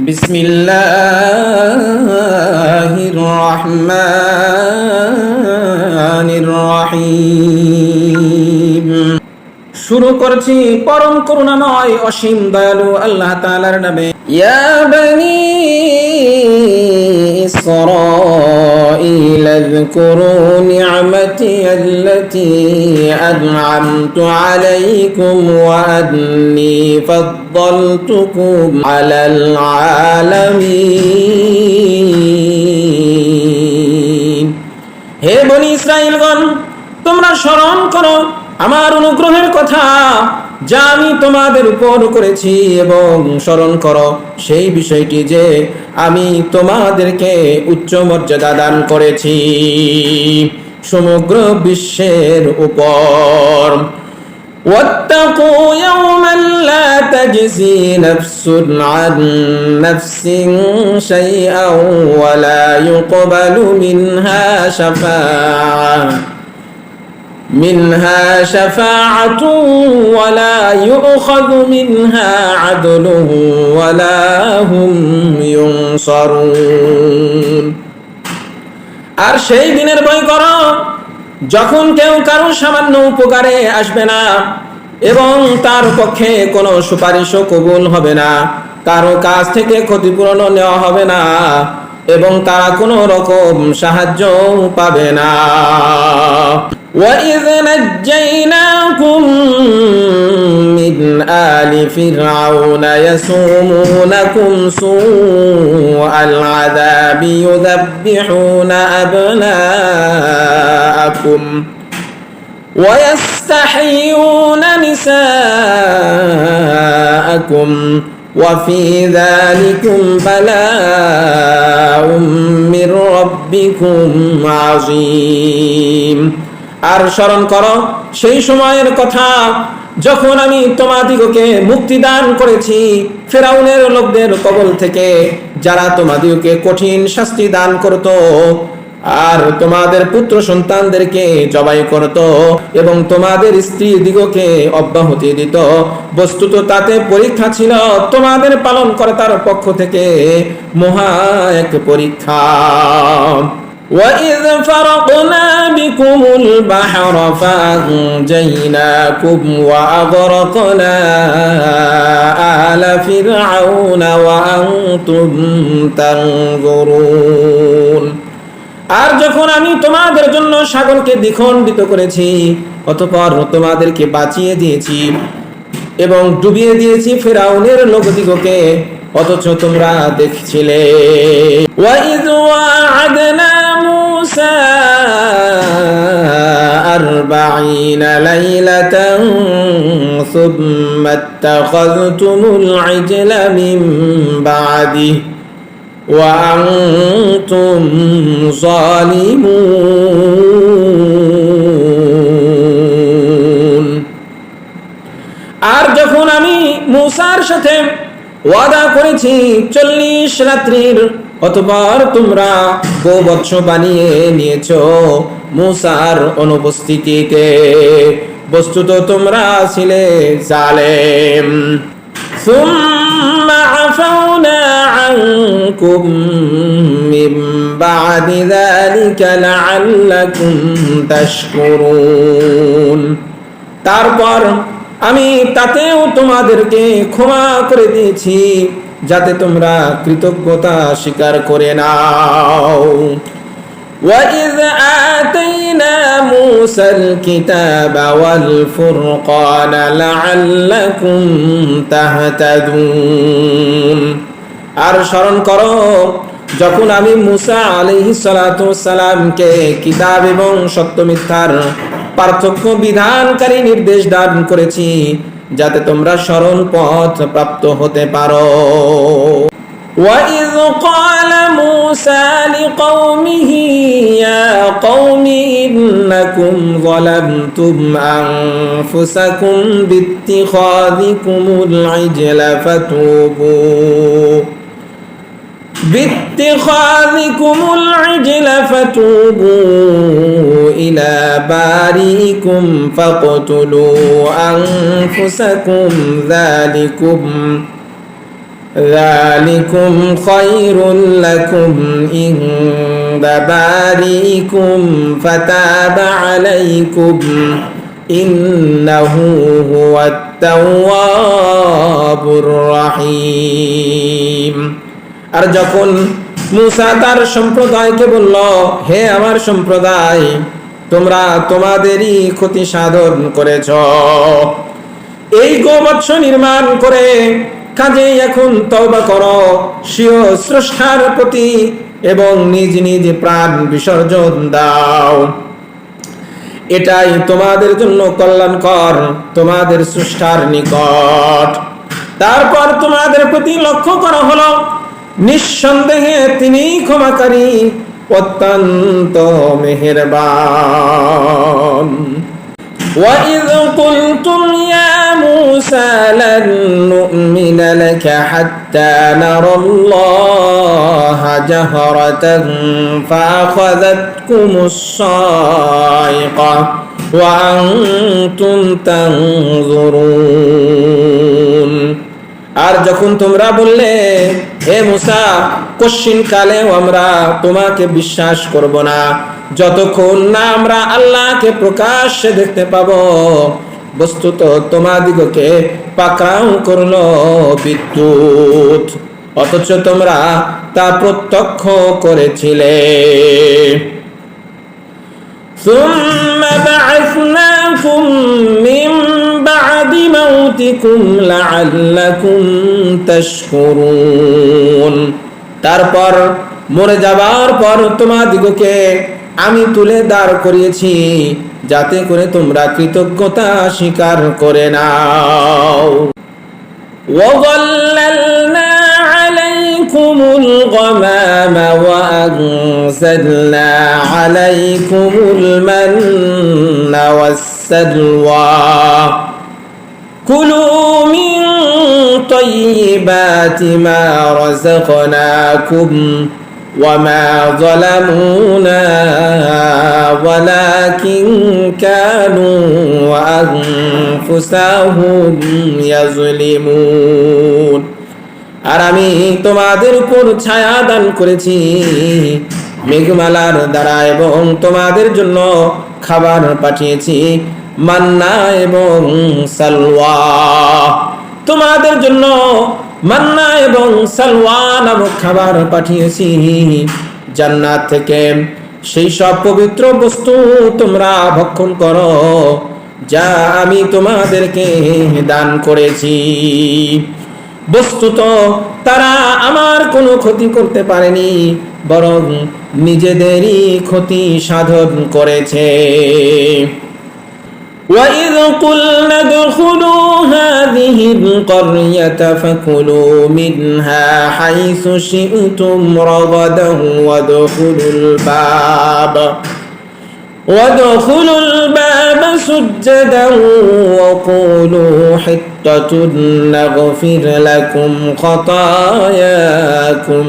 بسم الله الرحمن الرحيم শুরু করছি পরম করুণাময় অসীম দয়ালু আল্লাহ তাআলার নামে ইয়া বনি إسرائيل اذكروا نعمتي التي أنعمت عليكم وأني فضلتكم على العالمين হে বনি ইসরায়েলগণ তোমরা স্মরণ করো আমার অনুগ্রহের কথা যা আমি তোমাদের উপর করেছি এবং স্মরণ করো সেই বিষয়টি যে আমি তোমাদেরকে উচ্চ মর্যাদা দান করেছি সমগ্র বিশ্বের উপর واتقوا يوما لا تجزي نفس عن نفس شيئا ولا يقبل منها شفاعه منها شفاعة ولا يؤخذ منها عدل ولا هم ينصرون আর সেই দিনের ভয় করো যখন কেউ কারও সামান্য উপকারে আসবে না এবং তার পক্ষে কোনো সুপারিশও কবুল হবে না, কারও কাছ থেকে ক্ষতিপূরণও নেওয়া হবে না এবং তারা কোনো রকম সাহায্য পাবে না। وإذ نجيناكم من آل فرعون يسومونكم سوء العذاب يذبحون أبناءكم ويستحيون نساءكم وفي ذلكم بلاء من ربكم عظيم আর স্মরণ করো, সেই সময়ের কথা, যখন আমি তোমাদিগকে মুক্তি দান করেছি ফেরাউনের লোকদের কবল থেকে, যারা তোমাদিগকে কঠিন শাস্তি দান করত আর তোমাদের পুত্র সন্তানদেরকে জবাই করত এবং তোমাদের স্ত্রী দিগকে অব্যাহতি দিত। বস্তুত তাতে পরীক্ষা ছিল তোমাদের পালন কর্তার পক্ষ থেকে মহা এক পরীক্ষা। وإذ فرقنا بكم البحر فأنجيناكم وأغرقنا آل فرعون وأنتم تنظرون আর যখন আমি তোমাদের জন্য সাগরকে দ্বিখণ্ডিত করেছি অতপর তোমাদেরকে বাঁচিয়ে দিয়েছি এবং ডুবিয়ে দিয়েছি ফেরাউনের লোকদিগকে অথচ তোমরা দেখছিলে وَإِذْ وَعَدْنَا موسى أربعين ليلة ثم اتخذتم العجل من بعده وأنتم ظالمون আর যখন আমি মুসার সাথে ওয়াদা করেছি চল্লিশ রাত্রির অতবার তোমরা গোবৎস বানিয়ে নিয়েছ মুসার অনুপস্থিতিতে বস্তুত তোমরা ছিলে জালেম ثم عفونا عنكم من بعد ذلك لعلكم تشكرون তারপর আমি তাতেও তোমাদেরকে ক্ষমা করে দিয়েছি যাতে তোমরা কৃতজ্ঞতা স্বীকার করে নাও وإذ آتينا موسى الكتاب والفرقان لعلكم تهتدون আর স্মরণ করো যখন আমি মুসা আলাইহিস সালাতু সালামকে কিতাব এবং সত্য মিথ্যার পার্থক্য বিধানকারী নির্দেশ দান করেছি যাতে তোমরা সরল পথ প্রাপ্ত হতে পারো وإذ قال موسى لقومه يا قوم إنكم ظلمتم أنفسكم باتخاذكم العجل فتوبوا باتخاذكم العجل فتوبوا إلى بارئكم فاقتلوا أنفسكم. ذلكم ذلكم خير لكم عند بارئكم. فتاب عليكم إنه هو التواب الرحيم. আর যখন মুসা তার সম্প্রদায়কে বলল, হে আমার সম্প্রদায়, তোমরা তোমাদেরই ক্ষতি সাধন করেছ। এই গোবৎস নির্মাণ করে কাজেই এখন তওবা করো। স্বীয় স্রষ্টার প্রতি এবং নিজ নিজ প্রাণ বিসর্জন দাও। এটাই তোমাদের জন্য কল্যাণকর, তোমাদের স্রষ্টার নিকট। তারপর তোমাদের প্রতি লক্ষ্য করা হলো নিঃসন্দেহে তিনি ক্ষমাকারী অত্যন্ত মেহেরবান وإذ قلتم يا موسى لن نؤمن لك حتى نرى الله جهرة فأخذتكم الصاعقة وأنتم تنظرون আর যখন তোমরা বললে হে মুসা কশ্চিন কালেও আমরা তোমাকে বিশ্বাস করব না যতক্ষণ না আমরা আল্লাহকে প্রকাশ্যে দেখতে পাব বস্তুত তোমাদিগকে পাকড়াও করলো বিদ্যুৎ অথচ তোমরা তা প্রত্যক্ষ করেছিলে ثم بعثناكم من بعد موتكم لعلكم تشكرون তারপর মরে যাবার পর তোমাদিগকে আমি তুলে দাঁড় করিয়েছি যাতে করে তোমরা কৃতজ্ঞতা স্বীকার করে নাও وظللنا عليكم الغمام وأنزلنا عليكم المن والسلوى كلوا من طيبات ما رزقناكم وما ظلمونا ولكن كانوا أنفسهم يظلمون আর আমি তোমাদের উপর ছায়া দান করেছি মেঘমালার দ্বারা এবং তোমাদের জন্য খাবার পাঠিয়েছি মান্না এবং সালওয়া। তোমাদের জন্য মান্না এবং সালওয়া নামক খাবার পাঠিয়েছি। জান্নাত থেকে সেই সব পবিত্র বস্তু তোমরা ভক্ষণ করো, যা আমি তোমাদেরকে দান করেছি। বস্তুত তারা আমার কোনো ক্ষতি করতে পারেনি, বরং নিজেদেরই ক্ষতি সাধন করেছে। وإذ قلنا ادخلوا هذه القرية فكلوا منها حيث شئتم رغدا وادخلوا الباب وادخلوا الباب سجدا وقولوا حطة نغفر لكم خطاياكم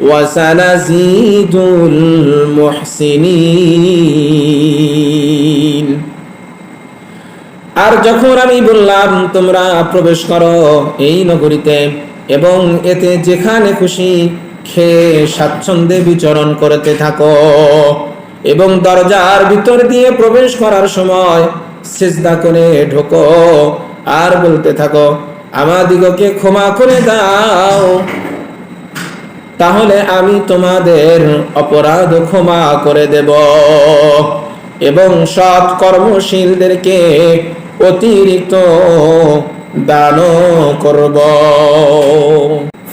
وسنزيد المحسنين আর যখন আমি বললাম, তোমরা প্রবেশ করো এই নগরীতে এবং এতে যেখানে খুশি খেয়ে স্বাচ্ছন্দ্যে বিচরণ করতে থাকো। এবং দরজার ভিতর দিয়ে প্রবেশ করার সময় সিজদা করে ঢোকো আর বলতে থাকো, আমাদিগকে ক্ষমা করে দাও। তাহলে আমি তোমাদের অপরাধ ক্ষমা করে দেব এবং সৎ কর্মশীলদেরকে অতিরিক্ত দান করব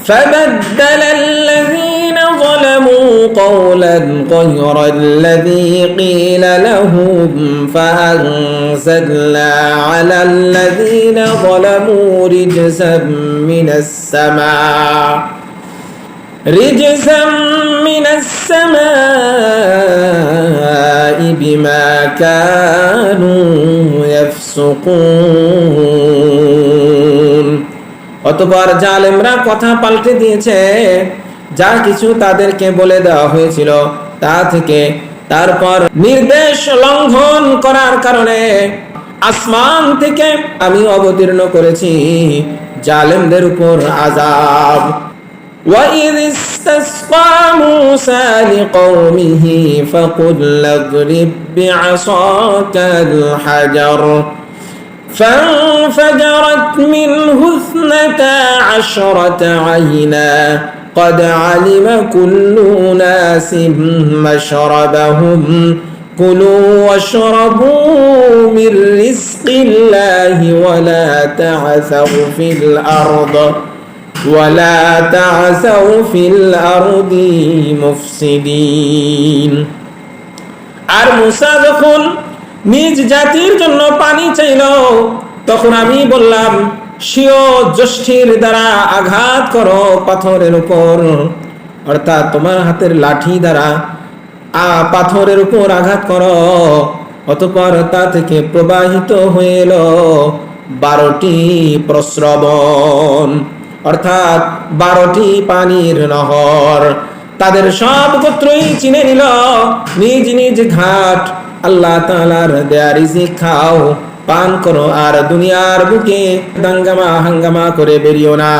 فبدل الذين ظلموا قولا غير الذي قيل لهم فأنزلنا على الذين ظلموا رجزا من السماء رجزا من السماء بما كانوا يفسقون অতপর জালেমরা কথা পাল্টে দিয়েছে যা কিছু তাদেরকে বলে দেওয়া হয়েছিল তা থেকে তারপর নির্দেশ লঙ্ঘন করার কারণে আসমান থেকে আমি অবতীর্ণ করেছি জালেমদের উপর আজাব وإذ استسقى موسى لقومه فقل اضرب بعصاك الحجر فانفجرت منه اثنتا عشرة عينا قد علم كل أناس مشربهم كلوا واشربوا من رزق الله ولا تعثوا في الأرض ولا تعثوا في الأرض مفسدين আর মুসা যখন নিজ জাতির জন্য পানি চাইল তখন আমি বললাম স্বীয় জ্যষ্ঠীর দ্বারা আঘাত করো পাথরের উপর অর্থাৎ তোমার হাতের লাঠি দ্বারা আ পাথরের উপর আঘাত করো অতপর তা থেকে প্রবাহিত হয়ে এলো বারোটি প্রস্রবণ অর্থাৎ বারোটি পানির নহর। তাদের সব গোত্রই চিনে নিল। নিজ নিজ ঘাট আল্লাহ তালার দেয়ারি যে খাও। পান করো আর দুনিয়ার বুকে দাঙ্গামা হাঙ্গামা করে বেরিও না।